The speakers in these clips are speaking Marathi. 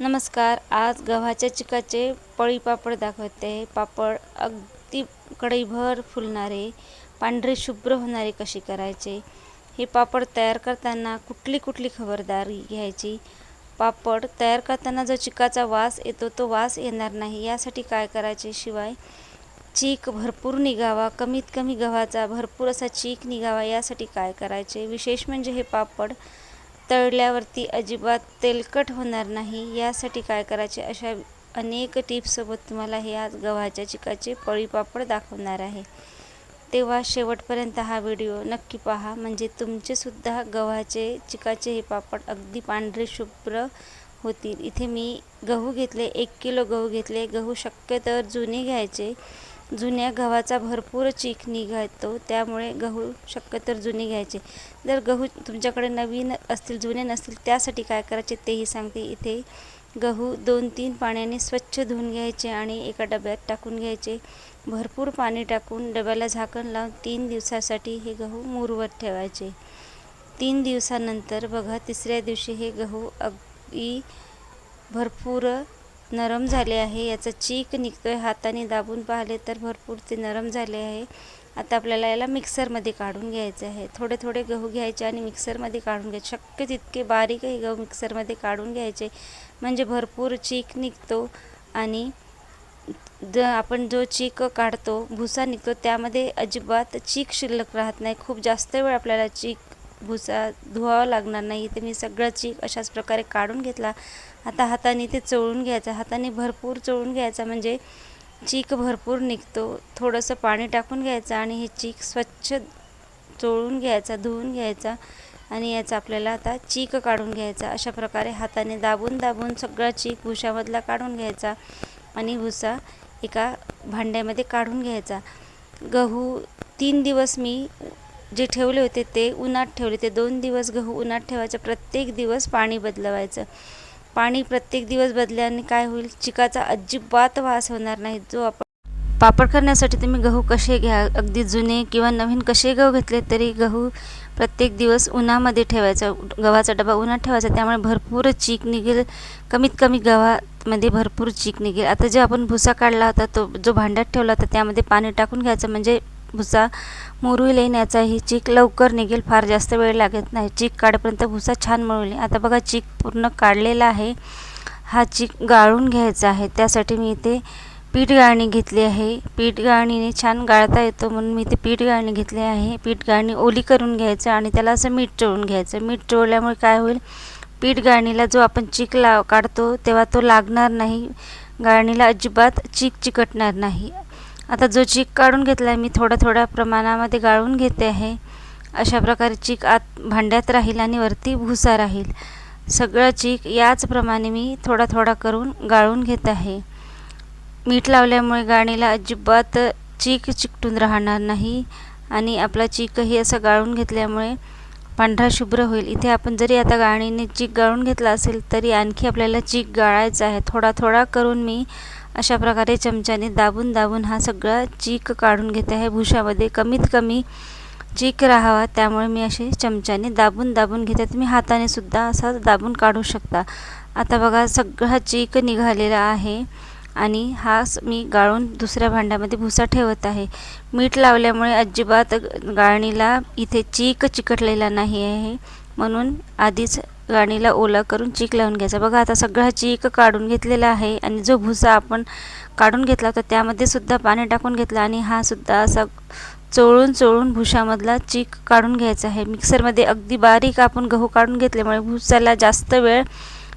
नमस्कार आज गव्हाच्या चिकाचे पळी पापड दाखवते. पापड अगदी कढईभर फुलणारे पांढरे शुभ्र होणारे कशी करायचे? हे पापड तयार करताना कुठली कुठली खबरदारी घ्यायची? पापड तयार करताना जो चिकाचा वास येतो तो वास येणार नाही. यासाठी काय करायचे? शिवाय चीक भरपूर निघावा कमीत कमी गव्हाचा भरपूर असा चीक निघावा यासाठी काय करायचे? विशेष म्हणजे हे पापड तळल्यावरती अजिबात तेलकट होणार नाही. यासाठी काय करायचे? अशा अनेक टिप्ससोबत तुम्हाला हे आज गव्हाच्या चिकाचे पळीपापड दाखवणार आहे. तेव्हा शेवटपर्यंत हा व्हिडिओ नक्की पहा. म्हणजे तुमचेसुद्धा गव्हाचे चिकाचे हे पापड अगदी पांढरे शुभ्र होतील. इथे मी गहू घेतले एक किलो गहू घेतले. गहू शक्य तर जुने घ्यायचे. जुन्या गव्हाचा भरपूर चीक निघतो त्यामुळे गहू शक्य तर जुने घ्यायचे. जर गहू तुमच्याकडे नवीन असतील जुने नसतील त्यासाठी काय करायचे तेही सांगते. इथे गहू दोन तीन पाण्याने स्वच्छ धुवून घ्यायचे आणि एका डब्यात टाकून घ्यायचे. भरपूर पाणी टाकून डब्याला झाकण लावून तीन दिवसासाठी हे गहू मुरवत ठेवायचे. तीन दिवसानंतर बघा तिसऱ्या दिवशी हे गहू अगदी भरपूर नरम झाले आहे. याचा चीक निघतो आहे हाताने दाबून पाहिले तर भरपूर ते नरम झाले आहे. आता आपल्याला याला मिक्सरमध्ये काढून घ्यायचं आहे. थोडे थोडे गहू घ्यायचे आणि मिक्सरमध्ये काढून घ्यायचे. शक्य तितके बारीकही गहू मिक्सरमध्ये काढून घ्यायचे. म्हणजे भरपूर चीक निघतो आणि ज आपण जो चीक काढतो भुसा निघतो त्यामध्ये अजिबात चीक शिल्लक राहत नाही. खूप जास्त वेळ आपल्याला चीक भुसा धुवावा लागणार नाही. इथे मी सगळं चीक अशाच प्रकारे काढून घेतला. आता हाताने ते चोळून घ्यायचं हाताने भरपूर चोळून घ्यायचा म्हणजे चीक भरपूर निघतो. थोडंसं पाणी टाकून घ्यायचं आणि हे चीक स्वच्छ चोळून घ्यायचा धुवून घ्यायचा आणि याचा आपल्याला आता चीक काढून घ्यायचा. अशा प्रकारे हाताने दाबून दाबून सगळा चीक भुशामधला काढून घ्यायचा आणि भुसा एका भांड्यामध्ये काढून घ्यायचा. गहू तीन दिवस मी जे ठेवले होते ते उन्हात ठेवले. ते दोन दिवस गहू उन्हात ठेवायचं. प्रत्येक दिवस पाणी बदलवायचं. पाणी प्रत्येक दिवस बदल्याने काय होईल? चिकाचा अजिबात वास होणार नाही. जो आपण पापड करण्यासाठी तुम्ही गहू कसे घ्या? अगदी जुने किंवा नवीन कसे गहू घेतले तरी गहू प्रत्येक दिवस उन्हामध्ये ठेवायचा. गव्हाचा डबा उन्हात ठेवायचा. त्यामुळे भरपूर चीक निघेल. कमीत कमी गव्हामध्ये भरपूर चीक निघेल. आता जे आपण भुसा काढला होता तो जो भांड्यात ठेवला होता त्यामध्ये पाणी टाकून घ्यायचं. म्हणजे भुसा मुरू येण्याचा ही चीक लवकर निघेल फार जास्त वेळ लागत नाही. चीक काढेपर्यंत भुसा छान मळून आता बघा चीक पूर्ण काढलेला आहे. हा चीक गाळून घ्यायचा आहे. त्यासाठी मी इथे पीठ गाळणी घेतली आहे. पीठ गाळणीने छान गाळता येतो म्हणून मी इथे पीठ गाळणी घेतली आहे. पीठ गाळणी ओली करून घ्यायचं आणि त्याला असं मीठ चोळून घ्यायचं. मीठ चोळल्यामुळे काय होईल? पीठ गाळणीला जो आपण चीक लाव काढतो तेव्हा तो लागणार नाही. गाळणीला अजिबात चीक चिकटणार नाही. आता जो चीक काढून घेतला आहे मी थोड्या थोड्या प्रमाणामध्ये गाळून घेते आहे. अशा प्रकारे चीक आत भांड्यात राहील आणि वरती भुसा राहील. सगळं चीक याचप्रमाणे मी थोडा थोडा करून गाळून घेत आहे. मीठ लावल्यामुळे गाणीला अजिबात चीक चिकटून राहणार नाही आणि आपला चीकही असं गाळून घेतल्यामुळे पांढरा शुभ्र होईल. इथे आपण जरी आता गाणीने चीक गाळून घेतला असेल तरी आणखी आपल्याला चीक गाळायचा आहे. थोडा थोडा करून मी अशा प्रकारे चमच्याने दाबून दाबून हा सगळा चीक काढून घेते आहे. भुशामध्ये कमीत कमी चीक राहावा त्यामुळे मी असे चमच्याने दाबून दाबून घेते. तुम्ही हाताने सुद्धा असा दाबून काढू शकता. आता बघा सगळा चीक निघालेला आहे आणि हा मी गाळून दुसऱ्या भांड्यामध्ये भुसा ठेवत आहे. मीठ लावल्यामुळे अजिबात गाळणीला इथे चीक चिकटलेला नाही आहे. म्हणून आधीच गाणीला ओला करून चीक लावून घ्यायचा. बघा आता सगळा चीक काढून घेतलेला आहे आणि जो भुसा आपण काढून घेतला होता त्यामध्ये सुद्धा पाणी टाकून घेतला आणि हा सुद्धा असा चोळून चोळून भुशामधला चीक काढून घ्यायचा आहे. मिक्सरमध्ये अगदी बारीक आपण गहू काढून घेतल्यामुळे भुसाला जास्त वेळ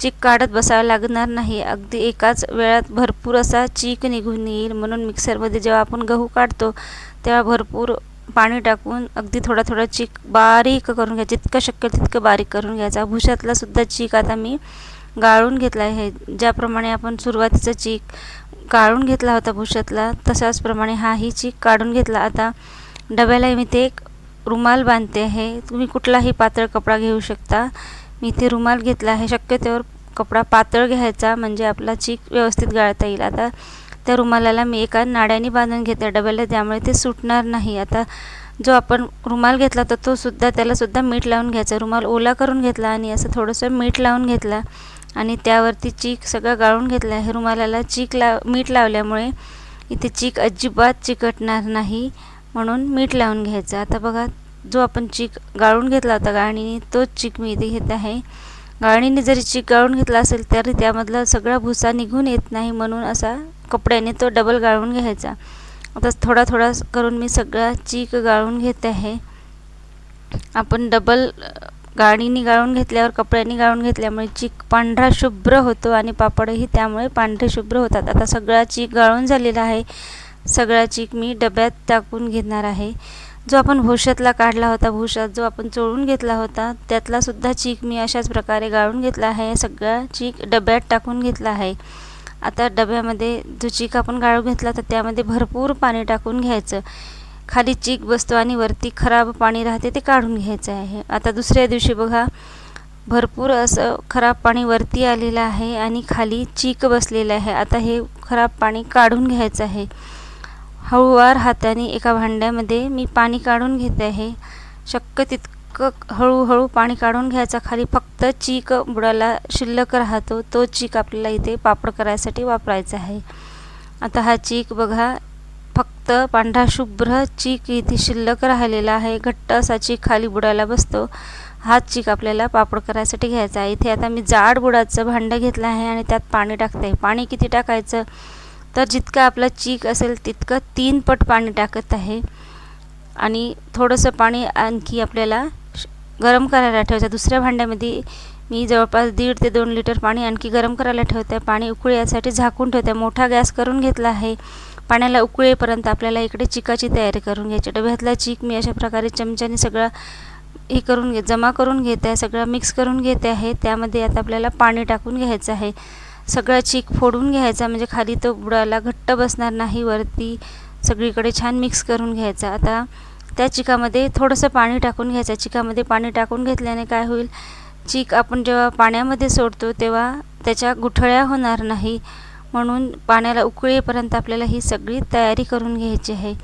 चीक काढत बसावं लागणार नाही. अगदी एकाच वेळात भरपूर असा चीक निघून येईल म्हणून मिक्सरमध्ये जेव्हा आपण गहू काढतो तेव्हा भरपूर पाणी टाकून अगदी थोडा थोडा चीक बारीक करून घ्यायचं जितकं शक्य तितकं बारीक करून घ्यायचा. भुशातला सुद्धा चीक आता मी गाळून घेतला आहे. ज्याप्रमाणे आपण सुरुवातीचा चीक गाळून घेतला होता भुशातला तशाचप्रमाणे हाही चीक काढून घेतला. आता डब्याला मी ते एक रुमाल बांधते आहे. तुम्ही कुठलाही पातळ कपडा घेऊ शकता. मी इथे रुमाल घेतला आहे. शक्यतेवर कपडा पातळ घ्यायचा. म्हणजे आपला चीक व्यवस्थित गाळता येईल. आता त्या रुमालाला मी एका नाड्याने बांधून घेते डब्याला त्यामुळे ते सुटणार नाही. आता जो आपण रुमाल घेतला तर तो सुद्धा त्यालासुद्धा मीठ लावून घ्यायचा. रुमाल ओला करून घेतला आणि असं थोडंसं मीठ लावून घेतला आणि त्यावरती चीक सगळं गाळून घेतलं. आहे रुमालाला चीक लाव मीठ लावल्यामुळे इथे चीक अजिबात चिकटणार नाही म्हणून मीठ लावून घ्यायचं. आता बघा जो आपण चीक गाळून घेतला होता गाळणीने तोच चीक मी इथे घेत आहे. गाळणीने जरी चीक गाळून घेतला असेल तरी त्यामधला सगळा भुसा निघून येत नाही म्हणून असा कपड्याने तो डबल गाळून घ्यायचा. आता थोडा थोडा करून मी सगळा चीक गाळून घेत आहे. आपण डबल गाडीने गाळून घेतल्यावर कपड्याने गाळून घेतल्यामुळे चीक पांढरा शुभ्र होतो आणि पापडही त्यामुळे पांढरे शुभ्र होतात. आता सगळा चीक गाळून झालेला आहे. सगळा चीक मी डब्यात टाकून घेणार आहे. जो आपण भुशातला काढला होता भुशात जो आपण चोळून घेतला होता त्यातलासुद्धा चीक मी अशाच प्रकारे गाळून घेतला आहे. सगळा चीक डब्यात टाकून घेतला आहे. आता डब्यामध्ये जो चीक आपण गाळून घेतला तर त्यामध्ये भरपूर पाणी टाकून घ्यायचं. खाली चीक बसतो आणि वरती खराब पाणी राहते ते काढून घ्यायचं आहे. आता दुसऱ्या दिवशी बघा भरपूर असं खराब पाणी वरती आलेलं आहे आणि खाली चीक बसलेलं आहे. आता हे खराब पाणी काढून घ्यायचं आहे. हळूवार हाताने एका भांड्यामध्ये मी पाणी काढून घेते आहे. शक्य तितकं हळूहळू पाणी काढून घ्यायचा खाली. फक्त चीक बुडाला शिल्लक राहतो. तो चीक आपल्याला इथे पापड करायसाठी वापरायचा आहे. आता हा चीक बघा. फक्त पांढरा शुभ्र चीक इथे शिल्लक राहिलेला आहे. घट्ट असा चीक खाली बुडाला बसतो. हा चीक आपल्याला पापड करायसाठी घ्यायचा आहे. इथे आता मी जाड बुडाचं भांडं घेतलं आहे आणि त्यात पाणी टाकते. आहे पाणी किती टाकायचं? तर जितकं आपलं चीक असेल तितकं तीन पट पाणी टाकत आहे. आणि थोडंसं पाणी आणखी आपल्याला गरम करायला ठेवायचं. दुसऱ्या भांड्यामध्ये मी जवळपास दीड ते दोन लिटर पाणी आणखी गरम करायला ठेवते. पाणी उकळी यासाठी झाकून ठेवते. मोठा गॅस करून घेतला आहे. पाण्याला उकळेपर्यंत आपल्याला इकडे चिकाची तयारी करून घ्यायची. डब्यातला चीक मी अशा प्रकारे चमच्याने सगळं हे करून घे जमा करून घेते. आहे सगळं मिक्स करून घेते आहे. त्यामध्ये आता आपल्याला पाणी टाकून घ्यायचं आहे. सगळा चीक फोडून घ्यायचा. म्हणजे खाली तो बुडाला घट्ट बसणार नाही. वरती सगळीकडे छान मिक्स करून घ्यायचा. आता त्या चिकामध्ये थोडंसं पाणी टाकून घ्यायचं. चिकामध्ये पाणी टाकून घेतल्याने काय होईल? चीक आपण जेव्हा पाण्यामध्ये सोडतो तेव्हा त्याच्या गुठळ्या होणार नाही. म्हणून पाण्याला उकळीपर्यंत आपल्याला ही सगळी तयारी करून घ्यायची आहे.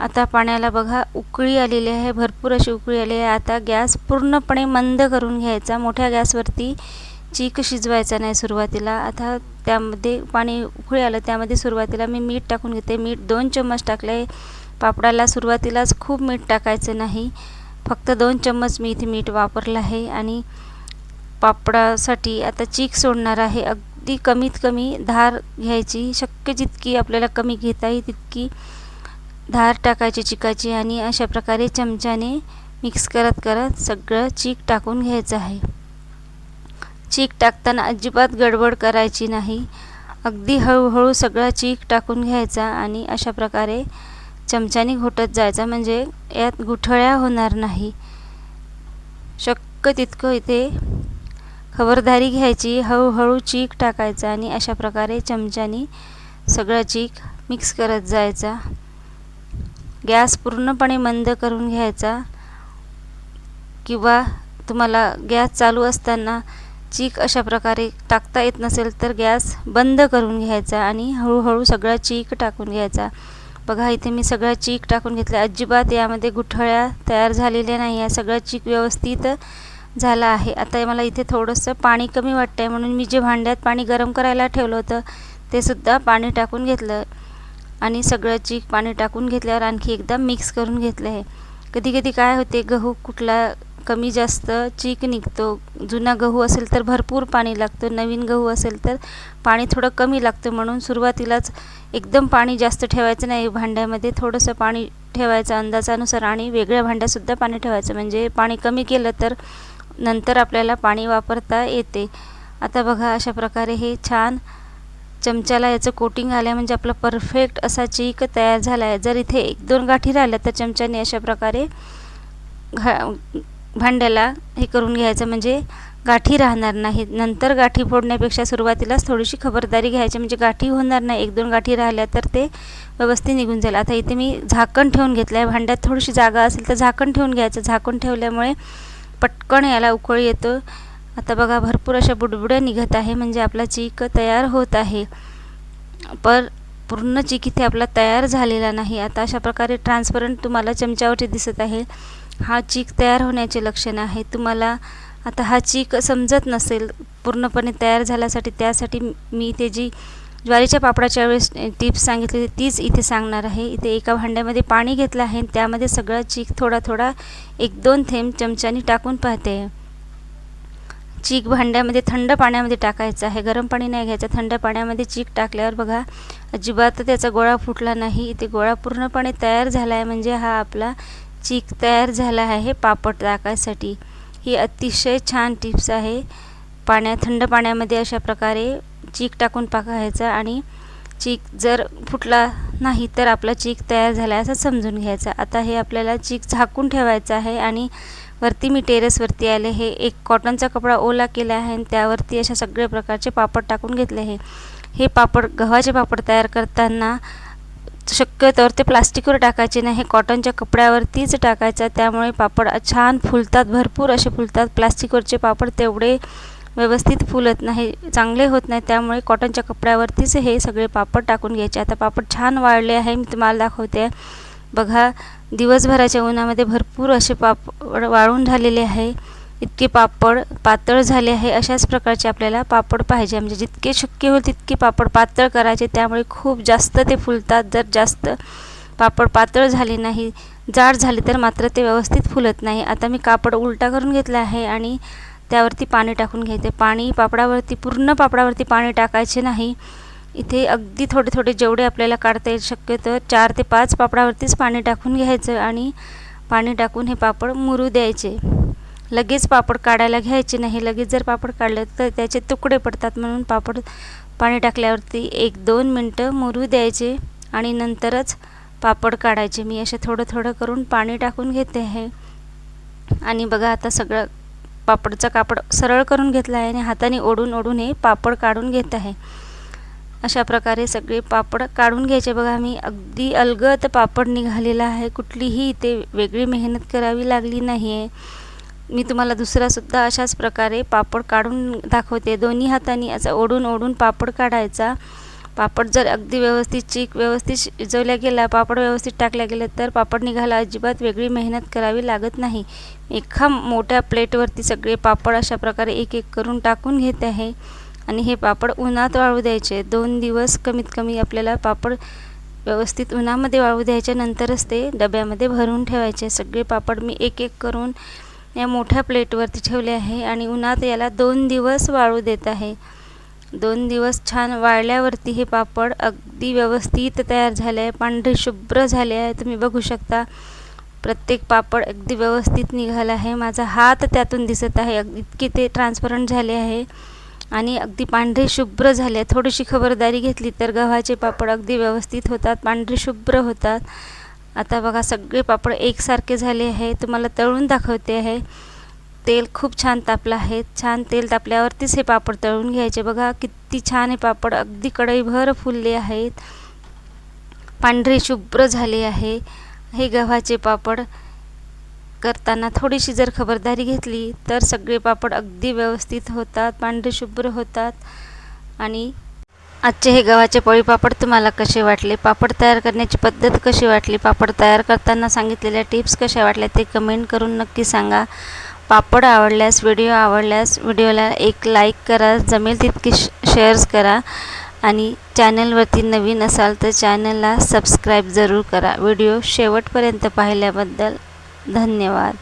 आता पाण्याला बघा उकळी आलेली आहे भरपूर अशी उकळी आली आहे. आता गॅस पूर्णपणे मंद करून घ्यायचा. मोठ्या गॅसवरती चीक शिजवायचा नाही सुरुवातीला. आता त्यामध्ये पाणी उकळी आलं त्यामध्ये सुरुवातीला मी मीठ टाकून घेते. मीठ दोन चम्मच टाकले पापडाला सुरुवातीलाच खूप मीठ टाकायचं नाही. फक्त दोन चम्मच मी इथे मीठ वापरलं आहे आणि पापडासाठी आता चीक सोडणार आहे. अगदी कमीत कमी धार घ्यायची शक्य जितकी आपल्याला कमी घेता येईल तितकी धार टाकायची चिकाची आणि अशा प्रकारे चमच्याने मिक्स करत करत सगळं चीक टाकून घ्यायचं आहे. चीक टाकताना अजिबात गडबड करायची नाही. अगदी हळूहळू सगळा चीक टाकून घ्यायचा आणि अशा प्रकारे चमच्याने घोटत जायचा म्हणजे यात गुठळ्या होणार नाही. शक्य तितकं इथे खबरदारी घ्यायची हळूहळू चीक टाकायचा आणि अशा प्रकारे चमच्याने सगळा चीक मिक्स करत जायचा. गॅस पूर्णपणे मंद करून घ्यायचा किंवा तुम्हाला गॅस चालू असताना चीक अशा प्रकारे टाकता येत नसेल तर गॅस बंद करून घ्यायचा आणि हळूहळू सगळा चीक टाकून घ्यायचा. बघा इथे मी सगळ्या चीक टाकून घेतल्या. अजिबात यामध्ये गुठळ्या तयार झालेल्या नाही. आहे सगळं चीक व्यवस्थित झाला आहे. आता मला इथे थोडंसं पाणी कमी वाटतं आहे म्हणून मी जे भांड्यात पाणी गरम करायला ठेवलं होतं ते सुद्धा पाणी टाकून घेतलं. आणि सगळं चीक पाणी टाकून घेतल्यावर आणखी एकदा मिक्स करून घेतलं आहे कधी कधी काय होते गहू कुठला कमी जास्त चीक निघतो. जुना गहू असेल तर भरपूर पाणी लागतं नवीन गहू असेल तर पाणी थोडं कमी लागतं. म्हणून सुरुवातीलाच एकदम पाणी जास्त ठेवायचं नाही. भांड्यामध्ये थोडंसं पाणी ठेवायचं अंदाजानुसार आणि वेगळ्या भांड्यातसुद्धा पाणी ठेवायचं. म्हणजे पाणी कमी केलं तर नंतर आपल्याला पाणी वापरता येते. आता बघा अशा प्रकारे हे छान चमच्याला याचं कोटिंग आलं म्हणजे आपला परफेक्ट असा चीक तयार झाला आहे जर इथे एक दोन गाठी राहिल्या तर चमच्याने अशा प्रकारे घा भांड्याला हे करून घ्यायचं. म्हणजे गाठी राहणार नाहीत नंतर गाठी फोडण्यापेक्षा सुरुवातीलाच थोडीशी खबरदारी घ्यायची. म्हणजे गाठी होणार नाही. एक दोन गाठी राहिल्या तर ते व्यवस्थित निघून जाईल. आता इथे मी झाकण ठेवून घेतलं आहे भांड्यात थोडीशी जागा असेल तर झाकण ठेवून घ्यायचं. झाकण ठेवल्यामुळे पटकन याला उकळ येतो. आता बघा भरपूर अशा बुडबुड्या निघत आहे. म्हणजे आपला चीक तयार होत आहे. पर पूर्ण चीक इथे आपला तयार झालेला नाही. आता अशा प्रकारे ट्रान्सपरंट तुम्हाला चमच्यावरती दिसत आहे. हा चीक तयार होण्याचे लक्षण आहे. तुम्हाला आता हा चीक समजत नसेल पूर्णपणे तयार झाल्यासाठी त्यासाठी मी इथे जी ज्वारीच्या पापडाच्या वेळेस टिप्स सांगितली तीच इथे सांगणार आहे. इथे एका भांड्यामध्ये पाणी घेतलं आहे त्यामध्ये सगळा चीक थोडा थोडा एक दोन थेंब चमच्याने टाकून पाहते. चीक भांड्यामध्ये थंड पाण्यामध्ये टाकायचं आहे. गरम पाणी नाही घ्यायचं. थंड पाण्यामध्ये चीक टाकल्यावर बघा अजिबात त्याचा गोळा फुटला नाही. इथे गोळा पूर्णपणे तयार झाला आहे म्हणजे हा आपला चीक तयार झाला आहे पापड टाकायसाठी. ही अतिशय छान टिप्स आहे. पाण्या थंड पाण्यामध्ये अशा प्रकारे चीक टाकून पाकायचा आणि चीक जर फुटला नाही तर आपला चीक तयार झाला आहे असं समजून घ्यायचा. आता हे आपल्याला चीक झाकून ठेवायचं आहे आणि वरती मी टेरेसवरती आले हे एक कॉटनचा कपडा ओला केला आहे आणि त्यावरती अशा सगळ्या प्रकारचे पापड टाकून घेतले आहे. हे पापड गव्हाचे पापड तयार करताना शक्यतोवर ते प्लास्टिकवर टाकायचे नाही हे कॉटनच्या कपड्यावरतीच टाकायचं. त्यामुळे पापड छान फुलतात भरपूर असे फुलतात. प्लास्टिकवरचे पापड तेवढे व्यवस्थित फुलत नाही चांगले होत नाही. त्यामुळे कॉटनच्या कपड्यावरतीच हे सगळे पापड टाकून घ्यायचे. आता पापड छान वाळले आहे मी तुम्हाला दाखवते. बघा दिवसभराच्या उन्हामध्ये भरपूर असे पापड वाळून झालेले आहे. इतके पापड पातळ झाले आहे अशाच प्रकारचे आपल्याला पापड पाहिजे. म्हणजे जितके शक्य होईल तितके पापड पातळ करायचे. त्यामुळे खूप जास्त ते फुलतात. जर जास्त पापड पातळ झाले नाही जाड झाले तर मात्र ते व्यवस्थित फुलत नाही. आता मी कापड उलटा करून घेतला आहे आणि त्यावरती पाणी टाकून घ्यायचे पाणी पापडावरती पूर्ण पापडावरती पाणी टाकायचे नाही. इथे अगदी थोडे थोडे जेवढे आपल्याला काढता येईल शक्यतो चार ते पाच पापडावरतीच पाणी टाकून घ्यायचं आणि पाणी टाकून हे पापड मुरू द्यायचे. लगेच पापड काढायला घ्यायचे नाही. लगेच जर पापड काढले तर त्याचे तुकडे पडतात म्हणून पापड पाणी टाकल्यावरती एक दोन मिनटं मुरू द्यायचे आणि नंतरच पापड काढायचे. मी असे थोडं थोडं करून पाणी टाकून घेते आहे आणि बघा आता सगळं पापडचा कापड सरळ करून घेतला आहे आणि हाताने ओढून ओढून हे पापड काढून घेत आहे. अशा प्रकारे सगळे पापड काढून घ्यायचे. बघा मी अगदी अलगत पापड निघालेला आहे. कुठलीही इथे वेगळी मेहनत करावी लागली नाही आहे मी तुम्हाला दुसरासुद्धा अशाच प्रकारे पापड काढून दाखवते. दोन्ही हाताने असा ओढून ओढून पापड काढायचा. पापड जर अगदी व्यवस्थित चीक व्यवस्थित शिजवल्या गेला पापड व्यवस्थित टाकल्या गेलं तर पापड निघायला अजिबात वेगळी मेहनत करावी लागत नाही. एका मोठ्या प्लेटवरती सगळे पापड अशा प्रकारे एक एक करून टाकून घेते आहे. आणि हे पापड उन्हात वाळू द्यायचे. दोन दिवस कमीत कमी आपल्याला पापड व्यवस्थित उन्हामध्ये वाळू द्यायच्या नंतरच ते डब्यामध्ये भरून ठेवायचे. सगळे पापड मी एक एक करून या मोठ्या प्लेटवरती ठेवले आहे आणि उन्हात याला दोन दिवस वाळू देत आहे. दोन दिवस छान वाळल्यावरती हे पापड अगदी व्यवस्थित तयार झाले आहे. पांढरे शुभ्र झाले आहे. तुम्ही बघू शकता प्रत्येक पापड अगदी व्यवस्थित निघाला आहे. माझा हात त्यातून दिसत आहे. इतके ते ट्रान्सपरंट झाले आहे आणि अगदी पांढरे शुभ्र झाले थोडीशी खबरदारी घेतली तर गव्हाचे पापड अगदी व्यवस्थित होतात पांढरे शुभ्र होतात. आता बघा सगळे पापड एकसारखे झाले आहे तुम्हाला तळून दाखवते आहे. तेल खूप छान तापलं आहे. छान तेल तापल्यावरतीच हे पापड तळून घ्यायचे. बघा किती छान हे पापड अगदी कढईभर फुलले आहेत. पांढरे शुभ्र झाले आहे. हे गव्हाचे पापड करताना थोडीशी जर खबरदारी घेतली तर सगळे पापड अगदी व्यवस्थित होतात पांढरे शुभ्र होतात. आणि आजचे हे गव्हाचे पोळी पापड तुम्हाला कसे वाटले? पापड तयार करण्याची पद्धत कशी वाटली? पापड तयार करताना सांगितलेल्या टिप्स कशा वाटल्या ते कमेंट करून नक्की सांगा. पापड आवडल्यास व्हिडिओ आवडल्यास व्हिडिओला एक लाईक करा जमेल तितकी शेअर्स करा आणि चॅनलवरती नवीन असाल तर चॅनलला सबस्क्राईब जरूर करा. व्हिडिओ शेवटपर्यंत पाहिल्याबद्दल धन्यवाद.